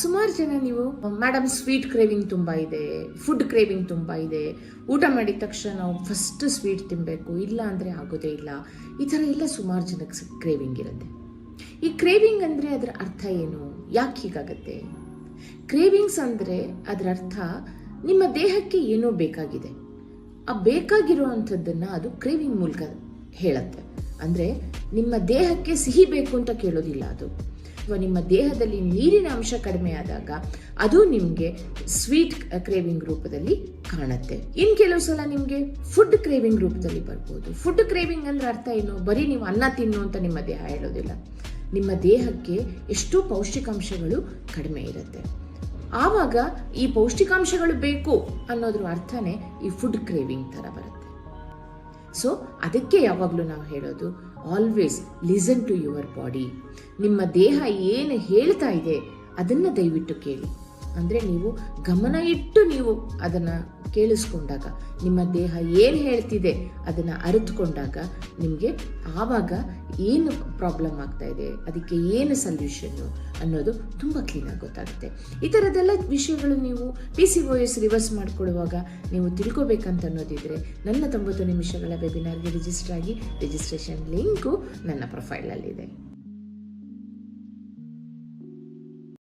ಸುಮಾರು ಜನ ನೀವು ಮೇಡಮ್ ಸ್ವೀಟ್ ಕ್ರೇವಿಂಗ್ ತುಂಬ ಇದೆ ಫುಡ್ ಕ್ರೇವಿಂಗ್ ತುಂಬ ಇದೆ. ಊಟ ಮಾಡಿದ ತಕ್ಷಣ ನಾವು ಫಸ್ಟ್ ಸ್ವೀಟ್ ತಿನ್ನಬೇಕು ಇಲ್ಲ ಅಂದರೆ ಆಗೋದೇ ಇಲ್ಲ. ಈ ಥರ ಎಲ್ಲ ಸುಮಾರು ಜನಕ್ಕೆ ಕ್ರೇವಿಂಗ್ ಇರುತ್ತೆ. ಈ ಕ್ರೇವಿಂಗ್ ಅಂದರೆ ಅದರ ಅರ್ಥ ಏನು? ಯಾಕೆ ಹೀಗಾಗತ್ತೆ? ಕ್ರೇವಿಂಗ್ಸ್ ಅಂದರೆ ಅದರ ಅರ್ಥ ನಿಮ್ಮ ದೇಹಕ್ಕೆ ಏನೋ ಬೇಕಾಗಿದೆ. ಆ ಬೇಕಾಗಿರುವಂಥದ್ದನ್ನು ಅದು ಕ್ರೇವಿಂಗ್ ಮೂಲಕ ಹೇಳುತ್ತೆ. ಅಂದರೆ ನಿಮ್ಮ ದೇಹಕ್ಕೆ ಸಿಹಿ ಬೇಕು ಅಂತ ಕೇಳೋದಿಲ್ಲ ಅದು. ಅಥವಾ ನಿಮ್ಮ ದೇಹದಲ್ಲಿ ನೀರಿನ ಅಂಶ ಕಡಿಮೆ ಆದಾಗ ಅದು ನಿಮಗೆ ಸ್ವೀಟ್ ಕ್ರೇವಿಂಗ್ ರೂಪದಲ್ಲಿ ಕಾಣುತ್ತೆ. ಇನ್ನು ಕೆಲವು ಸಲ ನಿಮಗೆ ಫುಡ್ ಕ್ರೇವಿಂಗ್ ರೂಪದಲ್ಲಿ ಬರ್ಬೋದು. ಫುಡ್ ಕ್ರೇವಿಂಗ್ ಅಂದ್ರೆ ಅರ್ಥ ಏನು? ಬರೀ ನೀವು ಅನ್ನ ತಿನ್ನು ಅಂತ ನಿಮ್ಮ ದೇಹ ಹೇಳೋದಿಲ್ಲ. ನಿಮ್ಮ ದೇಹಕ್ಕೆ ಎಷ್ಟೋ ಪೌಷ್ಟಿಕಾಂಶಗಳು ಕಡಿಮೆ ಇರುತ್ತೆ. ಆವಾಗ ಈ ಪೌಷ್ಟಿಕಾಂಶಗಳು ಬೇಕು ಅನ್ನೋದ್ರ ಅರ್ಥನೇ ಈ ಫುಡ್ ಕ್ರೇವಿಂಗ್ ಥರ ಬರುತ್ತೆ. ಸೊ ಅದಕ್ಕೆ ಯಾವಾಗಲೂ ನಾವು ಹೇಳೋದು always listen to your body ನಿಮ್ಮ ದೇಹ ಏನು ಹೇಳ್ತಾ ಇದೆ, ಅದನ್ನು ದಯವಿಟ್ಟು ಕೇಳಿ. ಅಂದರೆ ನೀವು ಗಮನ ಇಟ್ಟು ನೀವು ಅದನ್ನು ಕೇಳಿಸ್ಕೊಂಡಾಗ, ನಿಮ್ಮ ದೇಹ ಏನು ಹೇಳ್ತಿದೆ ಅದನ್ನು ಅರಿತುಕೊಂಡಾಗ ನಿಮಗೆ ಆವಾಗ ಏನು ಪ್ರಾಬ್ಲಮ್ ಆಗ್ತಾ ಇದೆ, ಅದಕ್ಕೆ ಏನು ಸಲ್ಯೂಷನ್ನು ಅನ್ನೋದು ತುಂಬ ಕ್ಲೀನಾಗಿ ಗೊತ್ತಾಗುತ್ತೆ. ಈ ಥರದ್ದೆಲ್ಲ ವಿಷಯಗಳು ನೀವು P C O S reverse ಮಾಡಿಕೊಳ್ಳುವಾಗ ನೀವು ತಿಳ್ಕೊಬೇಕಂತ ಅನ್ನೋದಿದ್ರೆ ನನ್ನ ತೊಂಬತ್ತು ನಿಮಿಷಗಳ ವೆಬಿನಾರ್ಗೆ ರಿಜಿಸ್ಟರ್ ಆಗಿ ರಿಜಿಸ್ಟ್ರೇಷನ್ ಲಿಂಕು ನನ್ನ ಪ್ರೊಫೈಲಲ್ಲಿದೆ